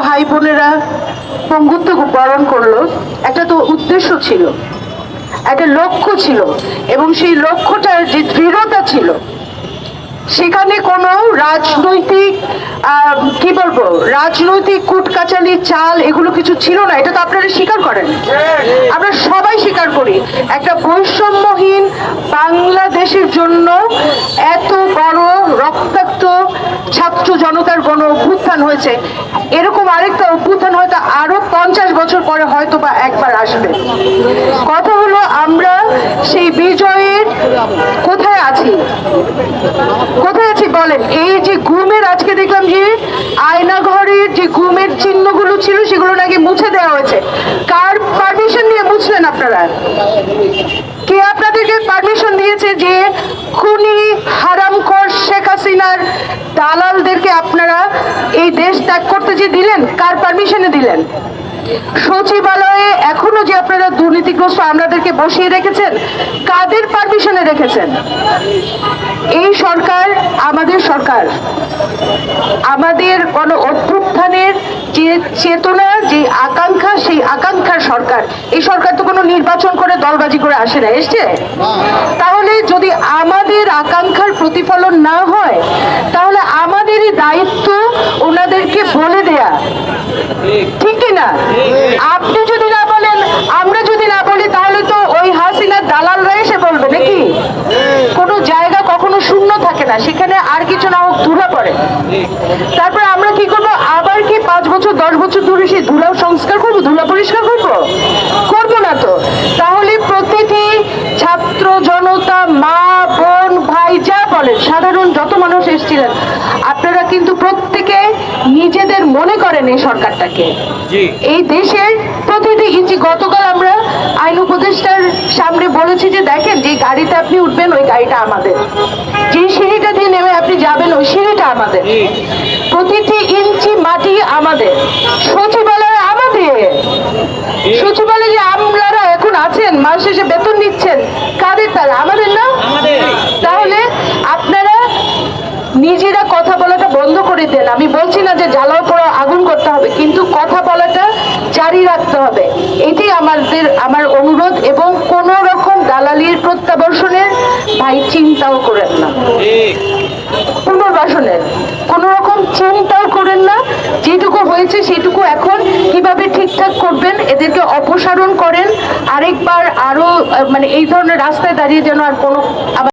ভাই বোনেরা পঙ্গুত্ব বরণ করল। একটা তো উদ্দেশ্য ছিল, একটা লক্ষ্য ছিল, এবং সেই লক্ষ্যটার যে দৃঢ়তা ছিল, সেখানে কোনো রাজনৈতিক কি বলব, রাজনৈতিক কুটকাচালি, চাল এগুলো কিছু ছিল না, এটা তো আপনারা স্বীকার করেন। আমরা সবাই স্বীকার করি, একটা বৈষম্যহীন বাংলাদেশের জন্য এত বড় রক্তাক্ত ছাত্র জনতার গণ অভ্যুত্থান হয়েছে। এরকম আরেকটা অভ্যুত্থান হয়তো আরও পঞ্চাশ বছর পরে হয়তো বা একবার আসবে। কথা হলো আমরা সেই বিজয়ের কোথায় আছি? কোথায় আছি বলেন? এই যে ঘুমের আজকে দেখলাম যে আয়না ঘরের যে ঘুমের চিহ্নগুলো ছিল সেগুলো নাকি মুছে দেওয়া হয়েছে। কার পারমিশন নিয়ে মুছলেন আপনারা? কে আপনাদেরকে পারমিশন দিয়েছে যে খুনি হাসিনার দালালদেরকে আপনারা এই দেশ ত্যাগ করতে যে দিলেন, কার পারমিশনে দিলেন? সচিবালয়ে এখনও যে আপনারা দুর্নীতিগ্রস্ত আমলাদেরকে বসিয়ে রেখেছেন, কাদের পারমিশনে রেখেছেন? এই সরকার আমাদের সরকার। আমাদের কোন অভ্যুত্থানের যে চেতনা আকাঙ্ক্ষা, সেই আকাঙ্ক্ষার সরকার। এই সরকার তো কোনো নির্বাচন করে দলবাজি করে আসে না, এসছে? তাহলে যদি আমাদের আকাঙ্ক্ষার প্রতিফলন না হয়, তাহলে আমাদেরই দায়িত্ব ওনাদেরকে বলে দেয়া। ঠিক কি না? আপনি যদি না বলেন, আমরা যদি না বলি, তাহলে তো ওই হাসিনার দালালরা এসে বলবে, নাকি? কোনো জায়গা কখনো শূন্য থাকে না। সেখানে আর কিছু হোক তারপরে আমরা কি করব? আবার কি পাঁচ বছর দশ বছর ধরে সেই ধুলা সংস্কার করব ধুলা পরিষ্কার করব? করব না তো। তাহলে প্রতিটি ছাত্র জনতা মা বোন ভাই যা বলেন সাধারণ যত মানুষ এসেছিলেন আপনারা কিন্তু প্রত্যেকে নিজেদের মনে করেন এই সরকারটাকে। এই দেশের প্রতিটি ইঞ্চি গতকাল আমরা আইন উপদেষ্টার সামনে বলেছি যে দেখেন যে গাড়িতে আপনি উঠবেন ওই গাড়িটা আমাদের। যে সিঁড়িটা দিয়ে নেমে যাবেন ওই সিঁড়িটা আমাদের। প্রতিটি ইঞ্চি মাটি আমাদের। সচিবালয় আমাদের। সচিবালয়ে যে আমলারা এখন আছেন মাস শেষে বেতন নিচ্ছেন কাদের তারা আমাদের না? তাহলে আপনারা নিজেরা কথা বলাটা বন্ধ করে দেন। আমি বলছি না যে জ্বালাও পোড়া আগুন করতে হবে কিন্তু কথা বলাটা জারি রাখতে হবে। এটি আমাদের আমার অনুরোধ এবং কোন রকম দালালির প্রত্যাবর্ষণের ভাই চিন্তাও করেন না। পুনর্বাসনের। কোন রকম চিন্তাও করেন না, যেটুকু হয়েছে সেটুকু এখন কীভাবে ঠিকঠাক করবেন, এদেরকে অপসারণ করেন, আরেকবার আরও মানে এই ধরনের রাস্তায় দাঁড়িয়ে যেন আর কোনো